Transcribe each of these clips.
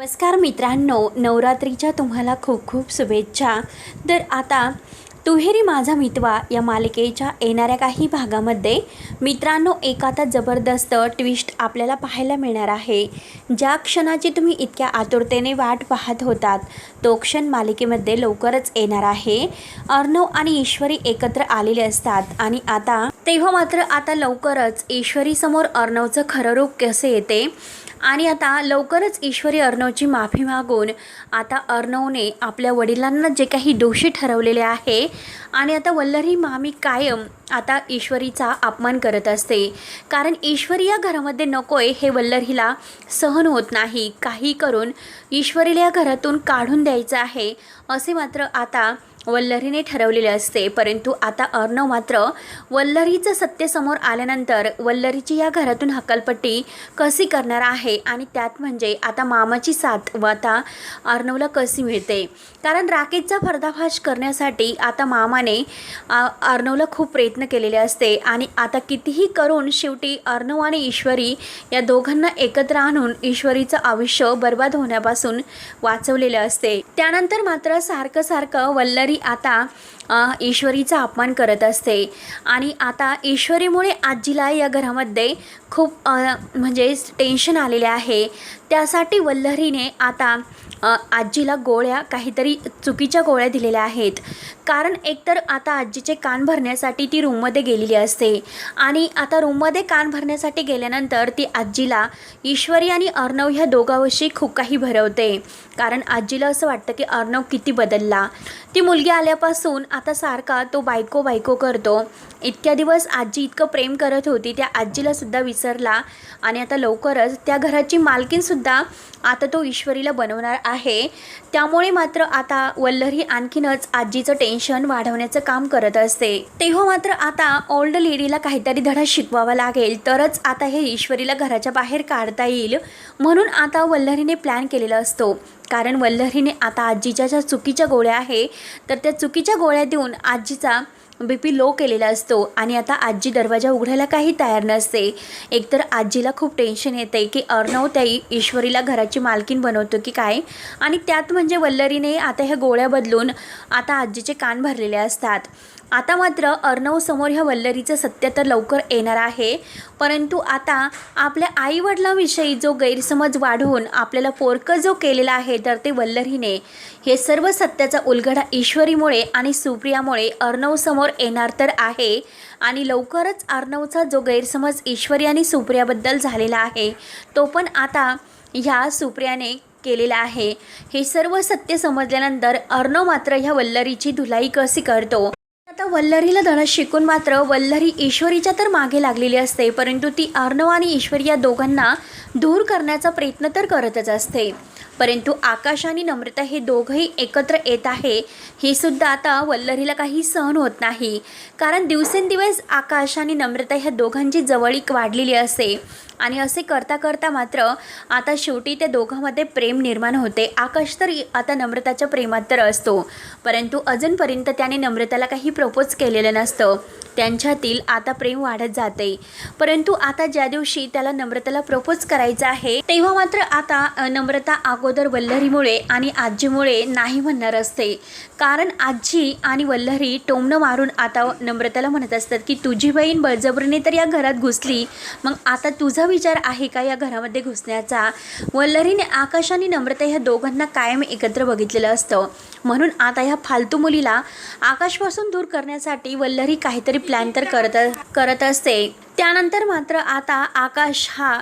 नमस्कार मित्रांनो नवरात्रीच्या तुम्हाला खूप खूप शुभेच्छा. तर आता तुहेरी माझा मितवा या मालिकेच्या येणाऱ्या काही भागामध्ये मित्रांनो एक आता जबरदस्त ट्विस्ट आपल्याला पाहायला मिळणार आहे. ज्या क्षणाची तुम्ही इतक्या आतुरतेने वाट पाहत होतात तो क्षण मालिकेमध्ये लवकरच येणार आहे. अर्णव आणि ईश्वरी एकत्र आलेले असतात आणि आता तेव्हा मात्र आता लवकरच ईश्वरीसमोर अर्णवचं खरं रूप कसे येते? आणि आता लवकरच ईश्वरी अर्णवची माफी मागून आता अर्णवने आपल्या वडिलांना जे काही दोषी ठरवलेले आहे आणि आता वल्लरी मामी कायम आता ईश्वरीचा अपमान करत असते. कारण ईश्वरी या घरामध्ये नकोय हे वल्लरीला सहन होत नाही. काही करून ईश्वरीला या घरातून काढून द्यायचं आहे. असे मात्र आता वल्लरीने ठरवलेले असते. परंतु आता अर्णव मात्र वल्लरीचं सत्य समोर आल्यानंतर वल्लरीची या घरातून हकालपट्टी कशी करणार आहे? आणि त्यात म्हणजे आता मामाची साथ व आता अर्णवला कशी मिळते? कारण राकेशचा पर्दाफाश करण्यासाठी आता मामाने अर्णवला खूप प्रयत्न केलेले असते. आणि आता कितीही करून शेवटी अर्णव आणि ईश्वरी या दोघांना एकत्र आणून ईश्वरीचं आयुष्य बर्बाद होण्यापासून वाचवलेले असते. त्यानंतर मात्र सारखं सारखं वल्लरी आता ईश्वरीचा अपमान करत असते. आणि आता ईश्वरीमुळे आजीला या घरामध्ये खूप म्हणजे टेन्शन आलेले आहे. त्यासाठी वल्लरीने आता आजीला गोळ्या काहीतरी चुकीच्या गोळ्या दिलेल्या आहेत. कारण एकतर आता आजीचे कान भरण्यासाठी ती रूममध्ये गेलेली असते आणि आता रूममध्ये कान भरण्यासाठी गेल्यानंतर ती आजीला ईश्वरी आणि अर्णव ह्या दोघांविषयी खूप काही भरवते. कारण आजीला असं वाटतं की अर्णव किती बदलला. ती मुलगी आल्यापासून आता सारखा तो बायको बायको करतो. इतक्या दिवस आजी इतकं प्रेम करत होती त्या आजीलासुद्धा विसरला आणि आता लवकरच त्या घराची मालकीनसुद्धा आता तो ईश्वरीला बनवणार आहे. त्यामुळे मात्र आता वल्लरी आणखीनच आजीचं टेन्शन वाढवण्याचं काम करत असते. तेव्हा मात्र आता ओल्ड लेडीला काहीतरी धडा शिकवावा लागेल. तरच आता हे ईश्वरीला घराच्या बाहेर काढता येईल. म्हणून आता वल्लरीने प्लॅन केलेला असतो. कारण वल्लरीने आता आजीच्या ज्या चुकीच्या गोळ्या आहे तर त्या चुकीच्या गोळ्या देऊन आजीचा बी पी लो केलेला असतो आणि आता आजी दरवाजा उघडायला काही तयार नसते. एकतर आजीला खूप टेन्शन येते की अर्णव त्या ईश्वरीला घराची मालकीन बनवतो की काय? आणि त्यात म्हणजे वल्लरीने आता ह्या गोळ्या बदलून आता आजीचे कान भरलेले असतात. आता मात्र अर्णवसमोर ह्या वल्लरीचं सत्य तर लवकर येणार आहे. परंतु आता आपल्या आईवडिलांविषयी जो गैरसमज वाढवून आपल्याला पोरकं जो केलेला आहे तर ते वल्लरीने. हे सर्व सत्याचा उलगडा ईश्वरीमुळे आणि सुप्रियामुळे अर्णवसमोर येणार तर आहे. आणि लवकरच अर्णवचा जो गैरसमज ईश्वरी आणि सुप्रियाबद्दल झालेला आहे तो पण आता ह्या सुप्रियाने केलेला आहे. हे सर्व सत्य समजल्यानंतर अर्णव मात्र ह्या वल्लरीची धुलाई कशी करतो? आता वल्लरीला धडा शिकून मात्र वल्लरी ईश्वरीच्या तर मागे लागलेली असते परंतु ती अर्णव आणि ईश्वरी या दोघांना दूर करण्याचा प्रयत्न तर करतच असते. परंतु आकाश आणि नम्रता हे दोघंही एकत्र येत आहे हे सुद्धा आता वल्लरीला काही सहन होत नाही. कारण दिवसेंदिवस आकाश आणि नम्रता ह्या दोघांची जवळीक वाढलेली असते आणि असे करता करता मात्र आता शेवटी त्या दोघांमध्ये प्रेम निर्माण होते. आकाश तर आता नम्रताच्या प्रेमात तर असतो परंतु अजूनपर्यंत त्याने नम्रताला काही प्रपोज केलेलं नसतं. त्यांच्यातील आता प्रेम वाढत जाते. परंतु आता ज्या दिवशी त्याला नम्रताला प्रपोज करायचं आहे तेव्हा मात्र आता नम्रता अगोदर वल्लरीमुळे आणि आजीमुळे नाही म्हणणार असते. कारण आजी आणि वल्लरी टोमणं मारून आता नम्रताला म्हणत असतात की तुझी बहीण बळजबरीने तर या घरात घुसली. मग आता तुझा विचार आहे का या घरामध्ये घुसण्याचा? वल्लरीने आकाश आणि नम्रता ह्या दोघांना कायम एकत्र बघितलेलं असतं. म्हणून आता ह्या फालतू मुलीला आकाशपासून दूर करण्यासाठी वल्लरी काहीतरी प्लॅन तर करत करत असते. त्यानंतर मात्र आता आकाश हा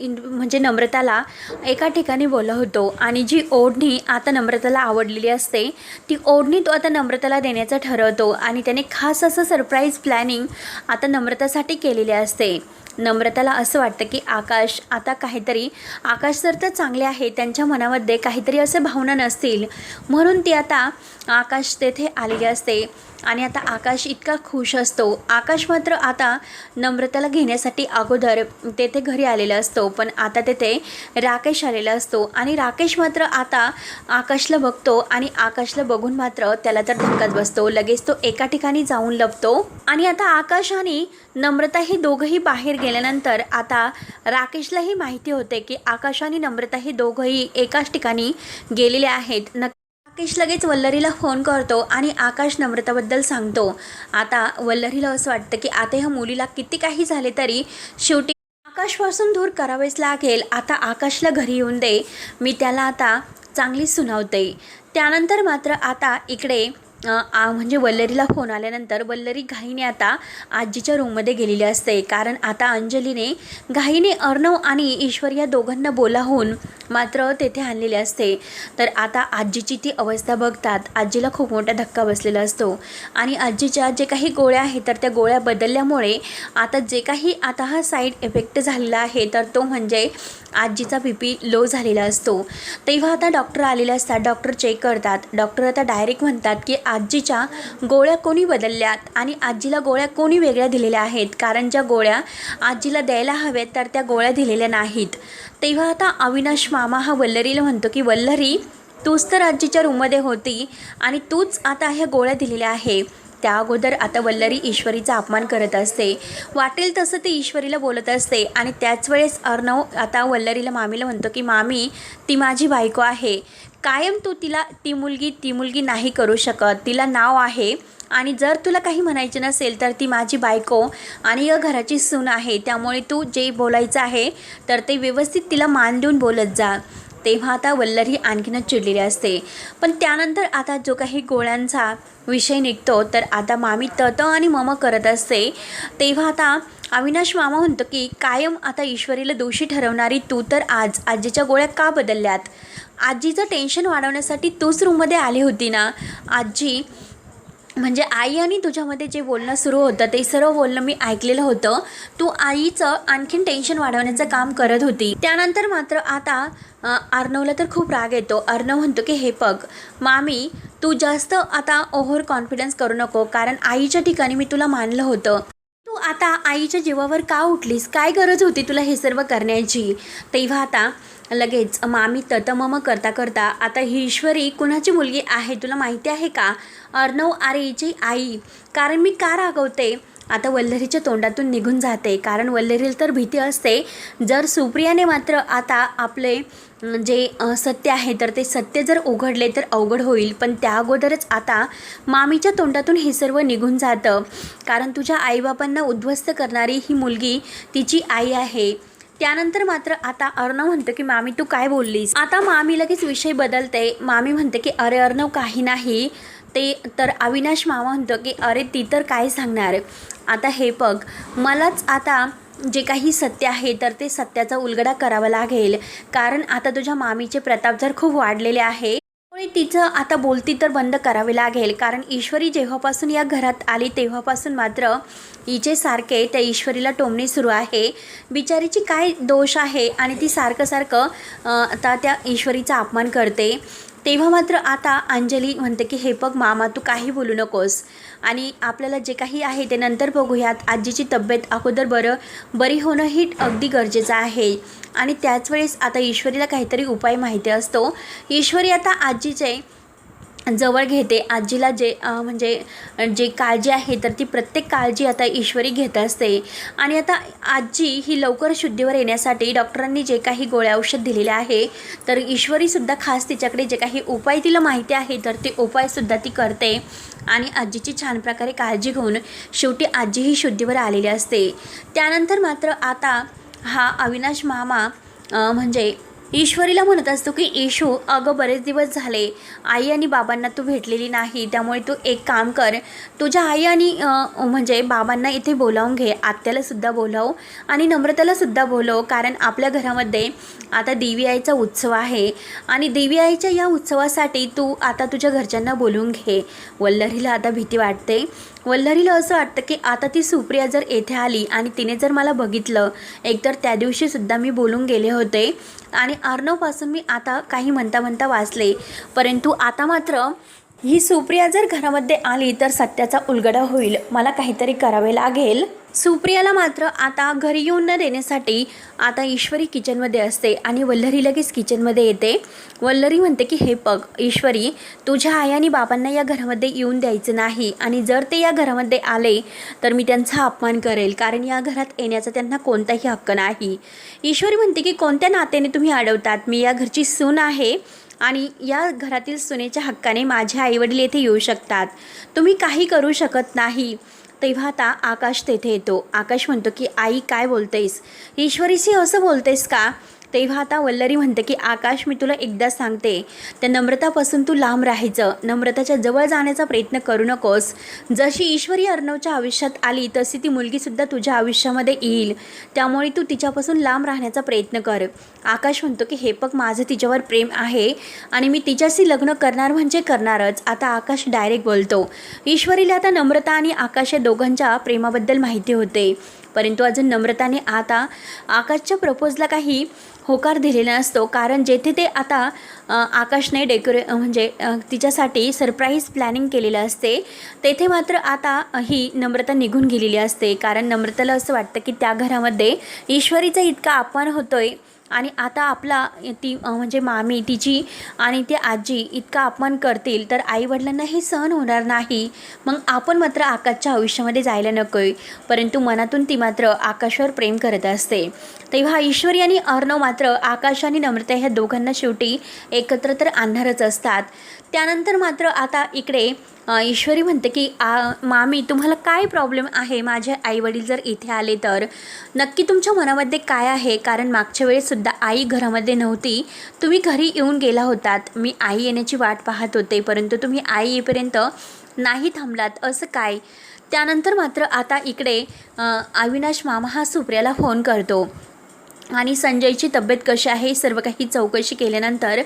इन म्हणजे नम्रताला एका ठिकाणी बोलवतो होतो आणि जी ओढणी आता नम्रताला आवडलेली असते ती ओढणी तो आता नम्रताला देण्याचं ठरवतो आणि त्याने खास असं सरप्राईज प्लॅनिंग आता नम्रतासाठी केलेले असते. नम्रताला असं वाटतं की आकाश आता काहीतरी आकाश सर तर चांगले आहे त्यांच्या मनामध्ये काहीतरी असे भावना नसतील. म्हणून ती आता आकाश तेथे आलेली असते आणि आता आकाश इतका खुश असतो. आकाश मात्र आता नम्रताला घेण्यासाठी अगोदर तेथे घरी आलेला असतो. पण आता तेथे राकेश आलेला असतो आणि राकेश मात्र आता आकाशला बघतो आणि आकाशला बघून मात्र त्याला तर धक्काच बसतो. लगेच तो एका ठिकाणी जाऊन लपतो आणि आता आकाश आणि नम्रता हे दोघंही बाहेर गेल्यानंतर आता राकेशलाही माहिती होते की आकाश आणि नम्रता हे दोघंही एकाच ठिकाणी गेलेले आहेत. न राकेश लगेच वल्लरीला फोन करतो आणि आकाश नम्रताबद्दल सांगतो. आता वल्लरीला असं वाटतं की आता ह्या मुलीला किती काही झाले तरी शेवटी आकाशपासून दूर करावेच लागेल. आता आकाशला घरी येऊन दे. मी त्याला आता चांगली सुनावते. त्यानंतर मात्र आता इकडे आ, म्हणजे वल्लरीला फोन आल्यानंतर वल्लरी घाईने आता आजीच्या रूममध्ये गेलेली असते. कारण आता अंजलीने घाईने अर्णव आणि ईश्वर या दोघांना बोलावून मात्र तेथे आणलेले असते. तर आता आजीची ती अवस्था बघतात. आजीला खूप मोठा धक्का बसलेला असतो. आणि आजीच्या जे काही गोळ्या आहेत तर त्या गोळ्या बदलल्यामुळे आता जे काही आता हा साईड इफेक्ट झालेला आहे तर तो म्हणजे आजीचा बी पी लो झालेला असतो. तेव्हा आता डॉक्टर आलेले असतात डॉक्टर चेक करतात. डॉक्टर आता डायरेक्ट म्हणतात की आजीच्या गोळ्या कोणी बदलल्यात आणि आजीला गोळ्या कोणी वेगळ्या दिलेल्या आहेत? कारण ज्या गोळ्या आजीला द्यायला हव्यात तर त्या गोळ्या दिलेल्या नाहीत. तेव्हा आता अविनाश मामा हा वल्लरीला म्हणतो की वल्लरी तूच तर आजीच्या रूममध्ये होती आणि तूच आता ह्या गोळ्या दिलेल्या आहे. त्या अगोदर आता वल्लरी ईश्वरीचा अपमान करत असते. वाटेल तसं ते ईश्वरीला बोलत असते आणि त्याच वेळेस अर्णव आता वल्लरीला मामीला म्हणतो की मामी ती माझी बायको आहे. कायम तू तिला ती मुलगी ती मुलगी नाही करू शकत. तिला नाव आहे आणि जर तुला काही म्हणायचे नसेल तर ती माझी बायको आणि या घराची सून आहे. त्यामुळे तू जे बोलायचं आहे तर ते व्यवस्थित तिला मान देऊन बोलत जा. तेव्हा आता वल्लरी आणखीनच चिडलेली असते. पण त्यानंतर आता जो काही गोळ्यांचा विषय निघतो तर आता मामी तत आणि मम करत असते. तेव्हा आता अविनाश मामा म्हणतो की कायम आता ईश्वरीला दोषी ठरवणारी तू तर आज आजीच्या गोळ्या का बदलल्यात? आजीचं टेन्शन वाढवण्यासाठी तूच रूममध्ये आली होती ना? आजी म्हणजे आई आणि तुझ्यामध्ये जे बोलणं सुरू होतं ते सर्व बोलणं मी ऐकलेलं होतं. तू आईचं आणखीन टेन्शन वाढवण्याचं काम करत होती. त्यानंतर मात्र आता अर्णवला तर खूप राग येतो. अर्णव म्हणतो की हे पग मामी तू जास्त आता ओव्हर कॉन्फिडन्स करू नको. कारण आईच्या ठिकाणी मी तुला मानलं होतं. तू आता आईच्या जीवावर का उठलीस? काय गरज होती तुला हे सर्व करण्याची? तेव्हा आता लगेच मामी ततमम करता करता आता ही ईश्वरी कुणाची मुलगी आहे तुला माहिती आहे का? अर्णव आरेची आई. कारण मी का रागवते? आता वल्लरीच्या तोंडातून निघून जाते. कारण वल्लरीला तर भीती असते. जर सुप्रियाने मात्र आता आपले जे सत्य आहे तर ते सत्य जर उघडले तर अवघड होईल. पण त्या अगोदरच आता मामीच्या तोंडातून हे सर्व निघून जातं. कारण तुझ्या आईबापांना उद्ध्वस्त करणारी ही मुलगी तिची आई आहे. त्यानंतर मात्र आता अर्णव म्हणतो की मामी तू काय बोललीस? आता मामी लगेच विषय बदलते. मामी म्हणते की अरे अर्णव काही नाही. ते तर अविनाश मामा म्हणतो की अरे ती तर काय सांगणार? आता हे बघ मलाच आता जे काही सत्य आहे तर ते सत्याचा उलगडा करावा लागेल. कारण आता तुझ्या मामीचे प्रताप जर खूप वाढलेले आहे त्यामुळे तिचं आता बोलती तर बंद करावी लागेल. कारण ईश्वरी जेव्हापासून या घरात आली तेव्हापासून मात्र हिचे सारखे त्या ईश्वरीला टोमणे सुरू आहे. बिचारीची काय दोष आहे आणि ती सारखं सारखं आता त्या ईश्वरीचा अपमान करते. तेव्हा मात्र आता अंजली म्हणते की हे बघ मामा तू काही बोलू नकोस. आणि आपल्याला जे काही आहे ते नंतर बघूयात. आजीची तब्येत अगोदर बरं बरी होणं ही अगदी गरजेचं आहे. आणि त्याच वेळेस आता ईश्वरीला काहीतरी उपाय माहिती असतो. ईश्वरी आता आजीचे जवळ घेते. आजीला जे म्हणजे जे काळजी आहे तर ती प्रत्येक काळजी आता ईश्वरी घेत असते. आणि आता आजी ही लवकर शुद्धीवर येण्यासाठी डॉक्टरांनी जे काही गोळ्या औषध दिलेले आहे तर ईश्वरीसुद्धा खास तिच्याकडे जे काही उपाय तिला माहिती आहे तर ते उपायसुद्धा ती करते. आणि आजीची छान प्रकारे काळजी घेऊन शेवटी आजी ही शुद्धीवर आलेली असते. त्यानंतर मात्र आता हा अविनाश मामा म्हणजे ईश्वरीला म्हणत असतो की येशू अगं बरेच दिवस झाले. आई आणि बाबांना तू भेटलेली नाही. त्यामुळे तू एक काम कर. तुझ्या आई आणि म्हणजे बाबांना इथे बोलावून घे. आत्यालासुद्धा बोलाव आणि नम्रतालासुद्धा बोलव. कारण आपल्या घरामध्ये आता देवी आईचा उत्सव आहे आणि देवी आईच्या या उत्सवासाठी तू आता तुझ्या घरच्यांना बोलवून घे. वल्लरीला आता भीती वाटते. वल्लरीला असं वाटतं की आता ती सुप्रिया जर येथे आली आणि तिने जर मला बघितलं एकतर त्या दिवशीसुद्धा मी बोलून गेले होते. आणि अर्णवपासून मी आता काही म्हणता म्हणता वाचले. परंतु आता मात्र ही सुप्रिया जर घरामध्ये आली तर सत्याचा उलगडा होईल. मला काहीतरी करावे लागेल. सुप्रियाला मात्र आता घरी येऊन न देण्यासाठी आता ईश्वरी किचनमध्ये असते आणि वल्लरी लगेच किचनमध्ये येते. वल्लरी म्हणते की हे पग ईश्वरी तुझ्या आई आणि बाबांना या घरामध्ये येऊन द्यायचं नाही आणि जर ते या घरामध्ये आले तर मी त्यांचा अपमान करेल कारण या घरात येण्याचा त्यांना कोणताही हक्क नाही. ईश्वरी म्हणते की कोणत्या नात्याने तुम्ही अडवतात? मी या घरची सून आहे आणि या घरातील सुनेच्या हक्काने माझे आईवडील येथे येऊ शकतात. तुम्ही काही करू शकत नाही. तेव्हा आता आकाश तेथे येतो. आकाश म्हणतो की आई काय बोलतेस? ईश्वरीशी असं बोलतेस का? तेव्हा आता वल्लरी म्हणते की आकाश मी तुला एकदा सांगते त्या नम्रतापासून तू लांब राहायचं. नम्रताच्या जवळ जाण्याचा प्रयत्न करू नकोस. जशी ईश्वरी अर्णवच्या आयुष्यात आली तशी ती मुलगीसुद्धा तुझ्या आयुष्यामध्ये येईल. त्यामुळे तू तिच्यापासून लांब राहण्याचा प्रयत्न कर. आकाश म्हणतो की हे पग माझं तिच्यावर प्रेम आहे आणि मी तिच्याशी लग्न करणार म्हणजे करणारच. आता आकाश डायरेक्ट बोलतो ईश्वरीला आता नम्रता आणि आकाश या दोघांच्या प्रेमाबद्दल माहिती होते. परंतु अजून नम्रताने आता आकाशच्या प्रपोजला काही होकार दिलेला असतो. कारण जेथे ते आता आकाशने डेकोरे म्हणजे तिच्यासाठी सरप्राईज प्लॅनिंग केलेलं असते. तेथे मात्र आता ही नम्रता निघून गेलेली असते. कारण नम्रताला असं वाटतं की त्या घरामध्ये ईश्वरीचा इतका अपमान होतोय आणि आता आपला ती म्हणजे मामी तिची आणि ती आजी इतका अपमान करतील तर आईवडिलांना हे सहन होणार नाही. मग आपण मात्र आकाशच्या आयुष्यामध्ये जायला नको आहे परंतु मनातून ती मात्र आकाशावर प्रेम करत असते. तेव्हा ईश्वरी आणि अर्णव मात्र आकाश आणि नम्रता ह्या दोघांना शेवटी एकत्र तर आणणारच असतात. त्यानंतर मात्र आता इकडे ईश्वरी म्हणते की आ मामी तुम्हाला काय प्रॉब्लेम आहे? माझे आईवडील जर इथे आले तर? नक्की तुमच्या मनामध्ये काय आहे? कारण मागच्या वेळेससुद्धा आई घरामध्ये नव्हती. तुम्ही घरी येऊन गेला होतात. मी आई येण्याची वाट पाहत होते परंतु तुम्ही आई येईपर्यंत नाही थांबलात. असं काय? त्यानंतर मात्र आता इकडे अविनाश मामा हा सुप्रियाला फोन करतो. आणि संजयची तब्येत कशी आहे सर्व काही चौकशी केल्यानंतर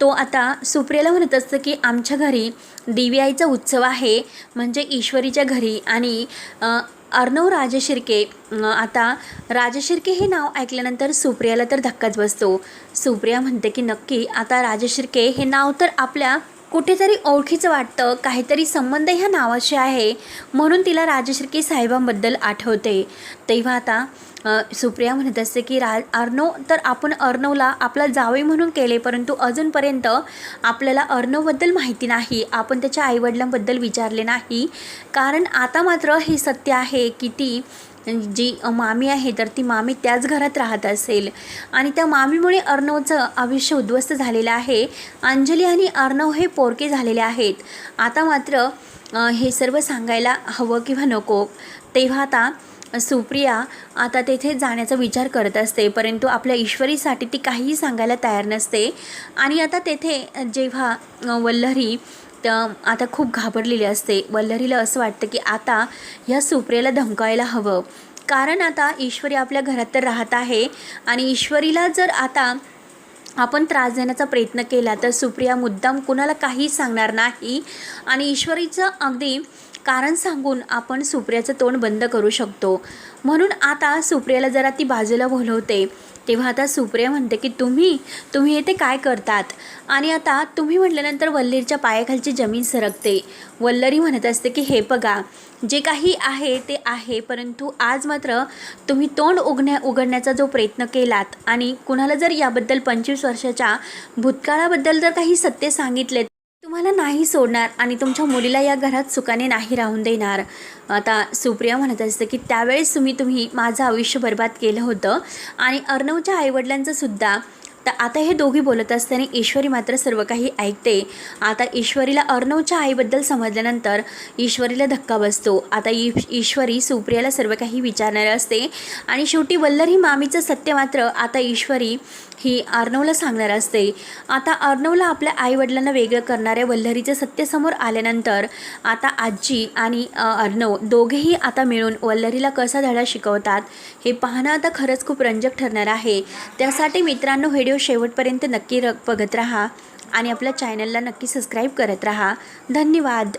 तो आता सुप्रियाला म्हणत असतं की आमच्या घरी दिव्याईचा उत्सव आहे म्हणजे ईश्वरीच्या घरी. आणि अर्णव राजशिर्के आता राजशिर्के हे नाव ऐकल्यानंतर सुप्रियाला तर धक्काच बसतो. सुप्रिया म्हणते की नक्की आता राजशिर्के हे नाव तर आपल्या कुठेतरी ओळखीचं वाटतं काहीतरी संबंध ह्या नावाशी आहे म्हणून तिला राजश्री साहेबांबद्दल आठवते. तेव्हा आता सुप्रिया म्हणत असते की रा अर्णव तर आपण अर्णवला आपला जावई म्हणून केले परंतु अजूनपर्यंत आपल्याला अर्णवबद्दल माहिती नाही. आपण त्याच्या आईवडिलांबद्दल विचारले नाही. कारण आता मात्र हे सत्य आहे की ती जी मामी आहे तर ती मामी त्याच घरात राहत असेल. आणि त्या मामीमुळे अर्णवचं आयुष्य उद्ध्वस्त झालेलं आहे. अंजली आणि अर्णव हे पोरके झालेले आहेत. आता मात्र हे सर्व सांगायला हवं किंवा नको तेव्हा आता सुप्रिया आता तेथे जाण्याचा विचार करत असते. परंतु आपल्या ईश्वरीसाठी ती काहीही सांगायला तयार नसते. आणि आता तेथे जेव्हा वल्लरी तर आता खूप घाबरलेली असते. वल्लरीला असं वाटतं की आता ह्या सुप्रियाला धमकायला हवं. कारण आता ईश्वरी आपल्या घरात तर राहत आहे आणि ईश्वरीला जर आता आपण त्रास देण्याचा प्रयत्न केला तर सुप्रिया मुद्दाम कुणाला काही सांगणार नाही. आणि ईश्वरीचं अगदी कारण सांगून आपण सुप्रियाचं तोंड बंद करू शकतो. म्हणून आता सुप्रियाला जरा ती बाजूला बोलवते. तेव्हा आता सुप्रिया म्हणते की तुम्ही तुम्ही येथे काय करतात? आणि आता तुम्ही म्हटल्यानंतर वल्लीरच्या पायाखालची जमीन सरकते. वल्लरी म्हणत असते की हे बघा जे काही आहे ते आहे परंतु आज मात्र तुम्ही तोंड उघण्या उघडण्याचा जो प्रयत्न केलात आणि कुणाला जर याबद्दल पंचवीस वर्षाच्या भूतकाळाबद्दल जर काही सत्य सांगितले तुम्हाला नाही सोडणार आणि तुमच्या मुलीला या घरात सुखाने नाही राहून देणार. आता सुप्रिया म्हणत असतं की त्यावेळेस तुम्ही तुम्ही माझं आयुष्य बर्बाद केलं होतं आणि अर्णवच्या आईवडिलांचंसुद्धा तर आता हे दोघी बोलत असताना ईश्वरी मात्र सर्व काही ऐकते. आता ईश्वरीला अर्णवच्या आईबद्दल समजल्यानंतर ईश्वरीला धक्का बसतो. आता ईश्वरी सुप्रियाला सर्व काही विचारणार असते. आणि शेवटी वल्लरी मामीचं सत्य मात्र आता ईश्वरी ही अर्णवला सांगणार असते. आता अर्णवला आपल्या आईवडिलांना वेगळं करणाऱ्या वल्लरीचं सत्य समोर आल्यानंतर आता आजी आणि अर्णव दोघेही आता मिळून वल्लरीला कसा धडा शिकवतात हे पाहणं आता खरंच खूप रंजक ठरणार आहे. त्यासाठी मित्रांनो व्हिडिओ शेवटपर्यंत नक्की र बघत राहा आणि आपल्या चॅनलला नक्की सबस्क्राईब करत राहा. धन्यवाद.